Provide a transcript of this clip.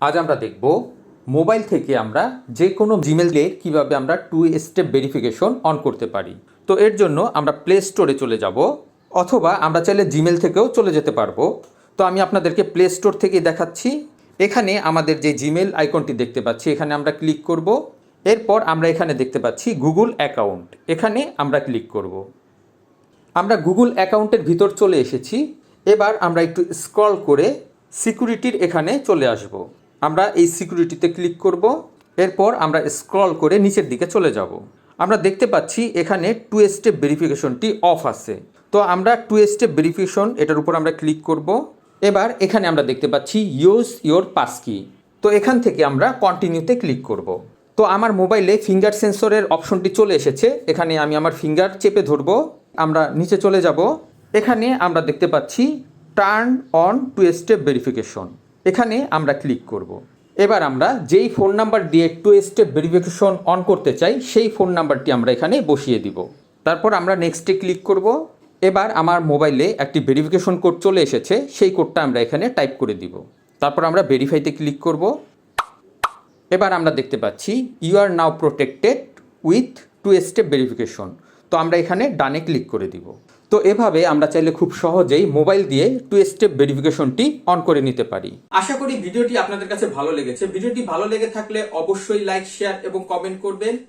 আজ আমরা দেখব মোবাইল থেকে আমরা যে কোনো জিমেলে কীভাবে আমরা টু স্টেপ ভেরিফিকেশন অন করতে পারি। তো এর জন্য আমরা প্লে স্টোরে চলে যাব, অথবা আমরা চাইলে জিমেল থেকেও চলে যেতে পারব। তো আমি আপনাদেরকে প্লে স্টোর থেকেই দেখাচ্ছি। এখানে আমাদের যে জিমেল আইকনটি দেখতে পাচ্ছি, এখানে আমরা ক্লিক করব। এরপর আমরা এখানে দেখতে পাচ্ছি গুগল অ্যাকাউন্ট এখানে আমরা ক্লিক করব। আমরা গুগল অ্যাকাউন্টের ভিতর চলে এসেছি। এবার আমরা একটু স্ক্রল করে সিকিউরিটির এখানে চলে আসব। আমরা এই সিকিউরিটিতে ক্লিক করব, এরপর আমরা স্ক্রল করে নিচের দিকে চলে যাব। আমরা দেখতে পাচ্ছি এখানে টু স্টেপ ভেরিফিকেশনটি অফ আছে। তো আমরা টু স্টেপ ভেরিফিকেশন এটার উপর আমরা ক্লিক করব। এবার এখানে আমরা দেখতে পাচ্ছি ইউজ ইওর পাসকি। তো এখান থেকে আমরা কন্টিনিউতে ক্লিক করব। তো আমার মোবাইলে ফিঙ্গার সেন্সরের অপশনটি চলে এসেছে। এখানে আমি আমার ফিঙ্গার চেপে ধরবো। আমরা নিচে চলে যাব। এখানে আমরা দেখতে পাচ্ছি turn on two step verification. এখানে আমরা ক্লিক করব। এবার আমরা যেই ফোন নাম্বার দিয়ে টু স্টেপ ভেরিফিকেশন অন করতে চাই, সেই ফোন নাম্বারটি আমরা এখানে বসিয়ে দিব। তারপর আমরা নেক্সটে ক্লিক করব। এবার আমার মোবাইলে একটি ভেরিফিকেশন কোড চলে এসেছে, সেই কোডটা আমরা এখানে টাইপ করে দিব। তারপর আমরা ভেরিফাইতে ক্লিক করব। এবার আমরা দেখতে পাচ্ছি you are now protected with two step verification তো আমরা এখানে ডানে ক্লিক করে দিব। তো এভাবে আমরা চাইলে খুব সহজেই মোবাইল দিয়ে টু স্টেপ ভেরিফিকেশনটি অন করে নিতে পারি। আশা করি ভিডিওটি আপনাদের কাছে ভালো লেগেছে। ভিডিওটি ভালো লেগে থাকলে অবশ্যই লাইক, শেয়ার এবং কমেন্ট করবেন।